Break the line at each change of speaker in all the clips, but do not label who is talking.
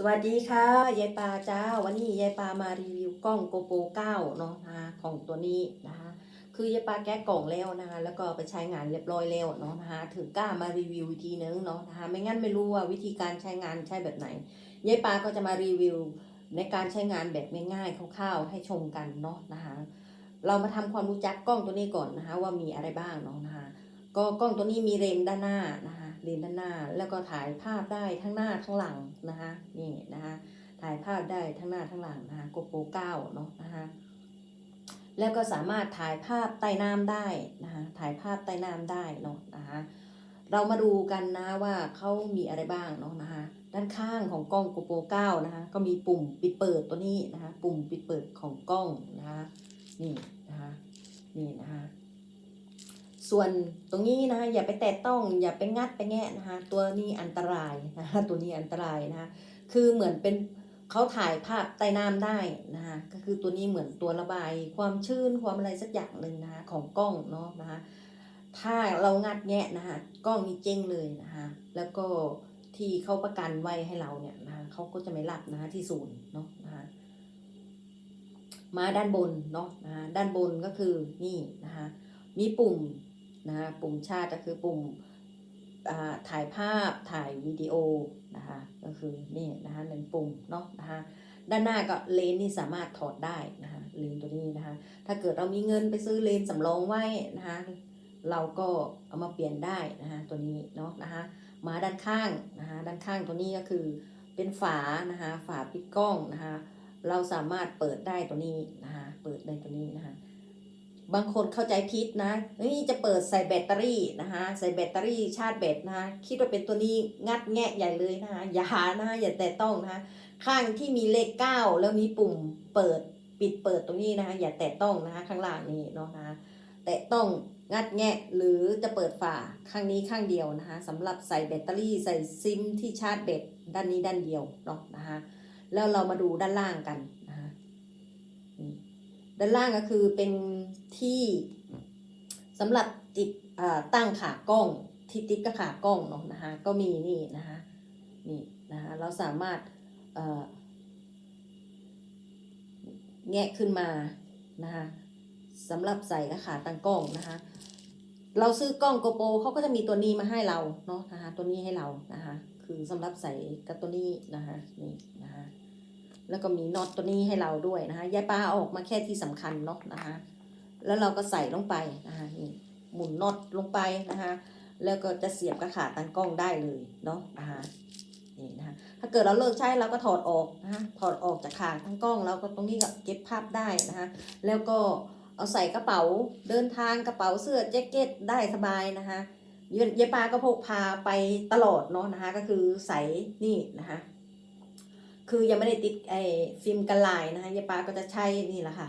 สวัสดีค่ะยายปาจ้าวันนี้ยายปามารีวิวกล้องโกโปร9เนาะนะคะของตัวนี้นะคะคือยายปาแกะกล่องแล้วนะคะแล้วก็ไปใช้งานเรียบร้อยแล้วเนาะนะคะถึงกล้ามารีวิววิธีนึงเนาะนะคะไม่งั้นไม่รู้ว่าวิธีการใช้งานใช้แบบไหนยายปาก็จะมารีวิวในการใช้งานแบบง่ายๆคร่าวๆให้ชมกันเนาะนะคะเรามาทำความรู้จักกล้องตัวนี้ก่อนนะคะว่ามีอะไรบ้างเนาะนะคะก็กล้องตัวนี้มีเลนส์ด้านหน้านะคะ เลนด้านหน้า แล้วก็ถ่ายภาพได้ทั้งหน้าทั้งหลังนะคะนี่นะคะถ่ายภาพได้ทั้งหน้าทั้งหลังนะคะโกโปร9เนาะนะคะแล้วก็สามารถถ่ายภาพใต้น้ำได้นะคะถ่ายภาพใต้น้ำได้เนาะนะคะเรามาดูกันนะว่าเขามีอะไรบ้างเนาะนะคะด้านข้างของกล้องโกโปร9นะคะก็มีปุ่มปิดเปิดตัวนี้นะคะปุ่มปิดเปิดของกล้องนะคะนี่นะคะนี่นะคะ ส่วนตรงนี้นะคะอย่าไปแตะต้องอย่าไปงัดไปแงะนะคะตัวนี้อันตรายนะคะตัวนี้อันตรายนะคะคือเหมือนเป็นเขาถ่ายภาพใต้น้ำได้นะคะก็คือตัวนี้เหมือนตัวระบาย ความชื้นความอะไรสักอย่างหนึ่งนะคะของกล้องเนาะนะคะถ้าเรางัดแงะนะคะกล้องนี้เจ๊งเลยนะคะแล้วก็ที่เขาประกันไว้ให้เราเนี่ยนะคะเขาก็จะไม่รับนะคะที่ศูนย์เนาะนะคะมาด้านบนเนาะนะคะด้านบนก็คือนี่นะคะมีปุ่ม นะคะปุ่มชาติก็คือปุ่มอ่าถ่ายภาพถ่ายวิดีโอนะคะก็คือนี่นะคะหนึ่งปุ่มเนาะนะคะด้านหน้าก็เลนส์ที่สามารถถอดได้นะคะเลนส์ตัวนี้นะคะถ้าเกิดเรามีเงินไปซื้อเลนส์สำรองไว้นะคะเราก็เอามาเปลี่ยนได้นะคะตัวนี้เนาะนะคะมาด้านข้างนะคะด้านข้างตัวนี้ก็คือเป็นฝานะคะฝาปิดกล้องนะคะเราสามารถเปิดได้ตัวนี้นะคะเปิดได้ตัวนี้นะคะ บางคนเข้าใจผิดนะนี่จะเปิดใส่แบตเตอรี่นะคะใส่แบตเตอรี่ชาร์จแบตนะคะคิดว่าเป็นตัวนี้งัดแงะใหญ่เลยนะคะอย่าหานะคะอย่าแตะต้องนะคะข้างที่มีเลขเก้าแล้วมีปุ่มเปิดปิดเปิดตรงนี้นะคะอย่าแตะต้องนะคะข้างล่างนี้เนาะนะคะแตะต้องงัดแงะหรือจะเปิดฝาข้างนี้ข้างเดียวนะคะสำหรับใส่แบตเตอรี่ใส่ซิมที่ชาร์จแบตด้านนี้ด้านเดียวเนาะนะคะแล้วเรามาดูด้านล่างกัน ด้านล่างก็คือเป็นที่สำหรับติดตั้งขากล้องที่ติดกับขากล้องเนาะนะคะก็มีนี่นะคะนี่นะคะเราสามารถแงะขึ้นมานะคะสำหรับใส่กับขาตั้งกล้องนะคะเราซื้อกล้องโกโปรเขาก็จะมีตัวนี้มาให้เราเนาะนะคะตัวนี้ให้เรานะคะคือสำหรับใส่กับตัวนี้นะคะนี่ แล้วก็มีน็อตตัวนี้ให้เราด้วยนะคะยายปลาออกมาแค่ที่สำคัญเนาะนะคะแล้วเราก็ใส่ลงไปนะคะนี่หมุนน็อตลงไปนะคะแล้วก็จะเสียบกระขาตั้งกล้องได้เลยเนาะนะคะนี่นะคะถ้าเกิดเราเลิกใช้เราก็ถอดออกนะคะถอดออกจากขาตั้งกล้องแล้วก็ตรงนี้ก็เก็บภาพได้นะคะแล้วก็เอาใส่กระเป๋าเดินทางกระเป๋าเสื้อแจ็คเก็ตได้สบายนะคะยายปลาก็พกพาไปตลอดเนาะนะคะก็คือใส่นี่นะคะ คือยังไม่ได้ติดไอ้ฟิล์มกันลายนะคะยายปาก็จะใช้นี่แหละค่ะ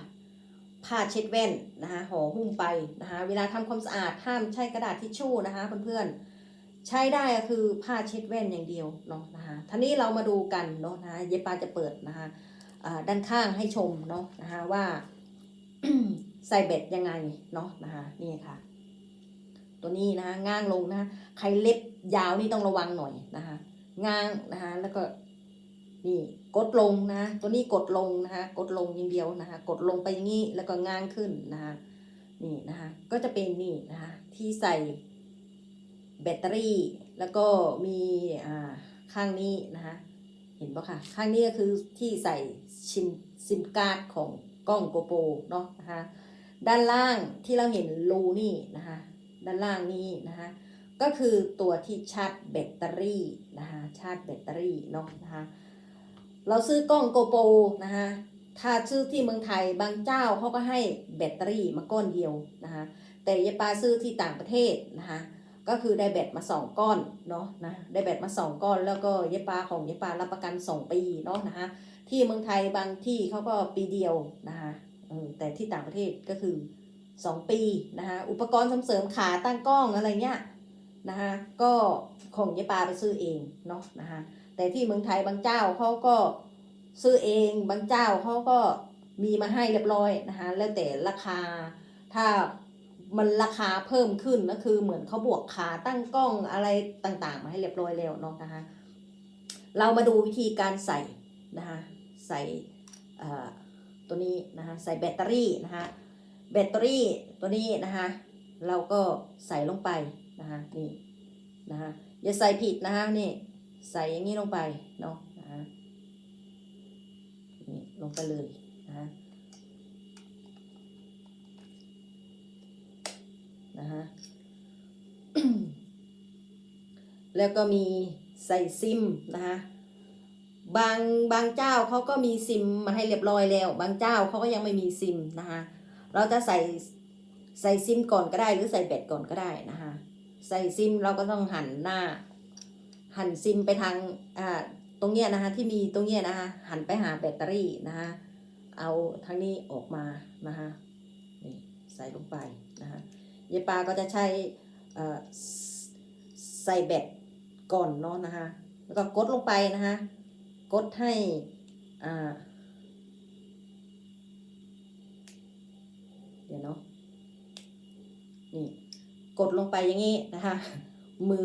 ผ้าเช็ดแว่นนะคะห่อหุ้มไปนะคะเวลาทำความสะอาดห้ามใช้กระดาษทิชชู่นะคะเพื่อนๆใช้ได้ก็คือผ้าเช็ดแว่นอย่างเดียวเนาะนะคะทีนี้เรามาดูกันเนาะนะคะยายปาจะเปิดนะคะด้านข้างให้ชมเนาะนะคะว่าใส่เบ็ดยังไงเนาะนะคะนี่ค่ะ ตัวนี้นะคะ ง้างลงนะคะใครเล็บยาวนี่ต้องระวังหน่อยนะคะ ง้างนะคะแล้วก็ นี่กดลงนะ ตัวนี้กดลงนะคะกดลงอย่างเดียวนะคะ กดลงไปอย่างนี้แล้วก็ง้างขึ้นนะคะนี่นะคะก็จะเป็นนี่นะคะที่ใส่แบตเตอรี่ แล้วก็มีอ่าข้างนี้นะคะเห็นปะคะข้างนี้ก็คือที่ใส่ชิมซิมการ์ดของกล้องโกโปรเนาะนะคะด้านล่างที่เราเห็นรูนี่นะคะด้านล่างนี้นะคะก็คือตัวที่ชาร์จแบตเตอรี่นะคะชาร์จแบตเตอรี่เนาะนะคะ เราซื้อกล้องโกโปรนะคะถ้าซื้อที่เมืองไทยบางเจ้าเขาก็ให้แบตเตอรี่มาก้อนเดียวนะคะแต่ยายปาซื้อที่ต่างประเทศนะคะก็คือได้แบตมาสองก้อนเนาะนะได้แบตมาสองก้อน แล้วก็ยายปาของยายปารับประกันสองปีเนาะนะคะที่เมืองไทยบางที่เขาก็ปีเดียวนะคะแต่ที่ต่างประเทศก็คือสองปีนะคะอุปกรณ์เสริมขาตั้งกล้องอะไรเงี้ยนะคะก็ของยายปาไปซื้อเองเนาะนะคะ แต่ที่เมืองไทยบางเจ้าเขาก็ซื้อเองบางเจ้าเขาก็มีมาให้เรียบร้อยนะคะแล้วแต่ราคาถ้ามันราคาเพิ่มขึ้นก็คือเหมือนเขาบวกขาตั้งกล้องอะไรต่างๆ มาให้เรียบร้อยแล้วเนาะนะคะเรามาดูวิธีการใส่นะคะใส่เอ่อตัวนี้นะคะใส่แบตเตอรี่นะคะแบตเตอรี่ตัวนี้นะคะเราก็ใส่ลงไปนะคะนี่นะคะอย่าใส่ผิดนะคะนี่ ใส่อย่างนี้ลงไปเนาะนะคะนี่ลงไปเลยนะคะนะคะแล้วก็มีใส่ซิมนะคะบางบางเจ้าเขาก็มีซิมมาให้เรียบร้อยแล้ว บางเจ้าเขาก็ยังไม่มีซิมนะคะเราจะใส่ใส่ซิมก่อนก็ได้หรือใส่แบตก่อนก็ได้นะคะใส่ซิมเราก็ต้องหันหน้า หันซิมไปทางอ่าตรงเนี้ยนะคะที่มีตรงเนี้ยนะคะหันไปหาแบตเตอรี่นะคะเอาทางนี้ออกมานะคะนี่ใส่ลงไปนะคะยายปาก็จะใช้อ่อใส่แบตก่อนเนาะนะคะแล้วก็กดลงไปนะคะกดให้อ่าเดี๋ยวเนาะนี่กดลงไปอย่างนี้นะคะมือ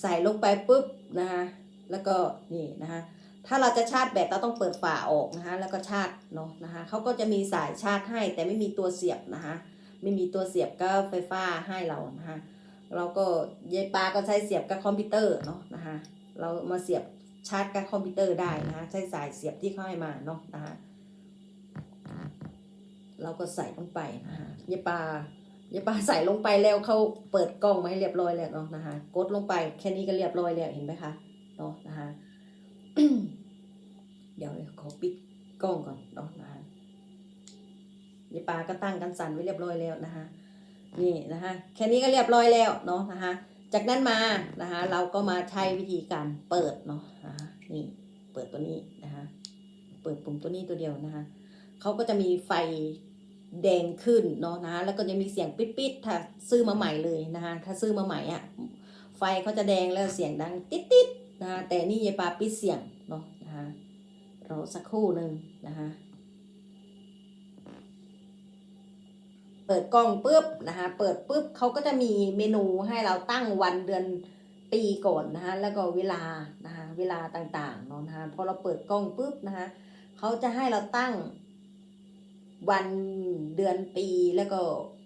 ใส่ลงไปปุ๊บนะคะแล้วก็นี่นะคะถ้าเราจะชาร์จแบตเราต้องเปิดฝาออกนะคะแล้วก็ชาร์จเนาะนะคะเขาก็จะมีสายชาร์จให้ แต่ไม่มีตัวเสียบนะคะไม่มีตัวเสียบก็ไฟฟ้าให้เรานะคะเราก็ยายปาก็ใช้เสียบกับคอมพิวเตอร์เนาะนะคะเรามาเสียบชาร์จกับคอมพิวเตอร์ได้นะคะใช้สายเสียบที่เขาให้มาเนาะนะคะเราก็ใส่ลงไปนะคะยายปา ยายปาใส่ลงไปแล้วเขาเปิดกล้องมาให้เรียบร้อยแล้วเนาะนะคะ กดลงไปแค่นี้ก็เรียบร้อยแล้วเห็นไหมคะเนาะนะคะเดี๋ยวขอปิดกล้องก่อนเนาะนะคะยายปาก็ตั้งกันสั่นไว้เรียบร้อยแล้วนะคะนี่นะคะแค่นี้ก็เรียบร้อยแล้วเนาะนะคะ จากนั้นมานะคะเราก็มาใช้วิธีการเปิดเนาะนะคะนี่เปิดตัวนี้นะคะเปิดปุ่มตัวนี้ตัวเดียวนะคะเขาก็จะมีไฟ แดงขึ้นเนาะนะ แล้วก็จะมีเสียงปิดๆถ้าซื้อมาใหม่เลยนะคะถ้าซื้อมาใหม่อะไฟเขาจะแดงแล้วเสียงดังติดๆนะคะแต่นี่ยายปาปิดเสียงเนาะนะคะรอสักครู่หนึ่งนะคะเปิดกล้องปุ๊บนะคะเปิดปุ๊บเขาก็จะมีเมนูให้เราตั้งวันเดือนปีก่อนนะคะแล้วก็เวลานะคะเวลาต่างๆเนาะนะคะพอเราเปิดกล้องปุ๊บนะคะเขาจะให้เราตั้ง วันเดือนปีแล้วก็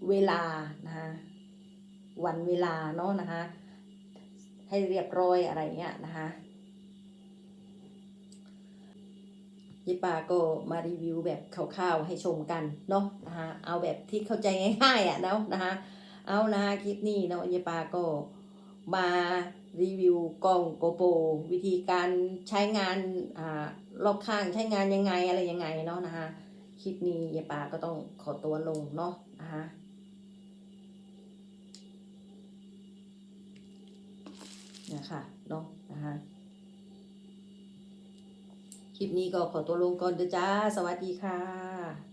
เวลานะคะวันเวลาเนาะนะคะ ให้เรียบร้อยอะไรเงี้ยนะคะยิปาก็มารีวิวแบบคร่าวๆให้ชมกันเนาะนะคะเอาแบบที่เข้าใจง่ายๆอะเนาะนะคะเอานะคะคลิปนี้เนาะยิปาก็มารีวิวกล้องโกโปรวิธีการใช้งานอ่ารอบข้างใช้งานยังไงอะไรยังไงเนาะนะคะ คลิปนี้ยายปาก็ต้องขอตัวลงเนาะนะคะเนี่ยค่ะเนาะนะคะคลิปนี้ก็ขอตัวลงก่อนเด้อจ้า สวัสดีค่ะ